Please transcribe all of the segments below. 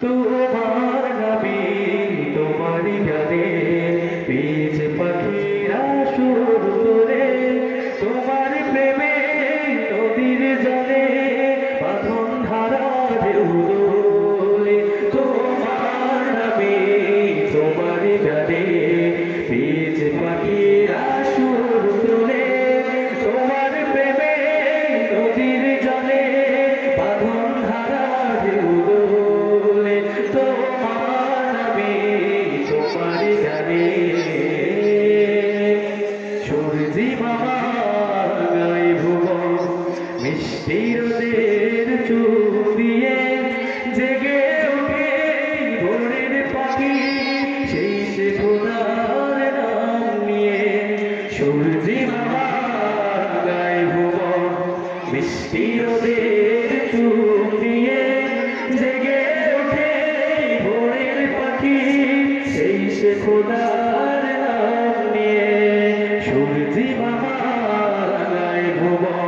তোমার নবী তোমারই জানে পিছ পাখিরা সুর করে তোমার প্রেমে নদীর জলে, পাথন ধারা ঢেউ সেই রোদের চুপিয়ে জেগে উঠে ভোরের পাখি। সেই সে খোদার নাম নিয়ে সূর্যি গায় ভুবন। মিষ্টি রোদের চুপিয়ে জেগে উঠে ভোরের পাখি। সেই সে খোদার নাম নিয়ে সূর্যি গায় ভুবন।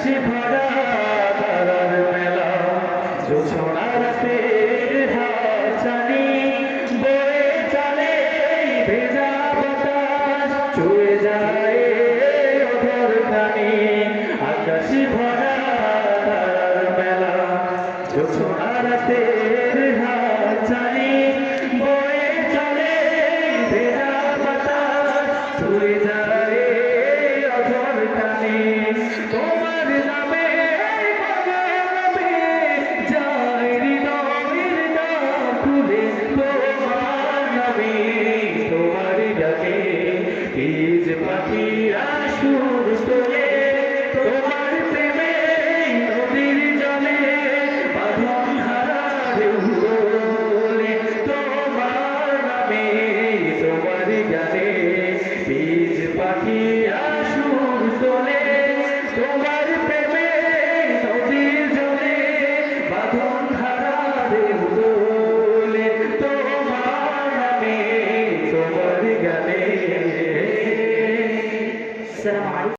হাসি ভরা তারার মেলা। জোছনা এই যে পাখিরা সুর তোলে তোমার প্রেমে নদীর জলে বাঁধন হারা বলে, তোমার নামে, তোমার গানে এই যে পাখিরা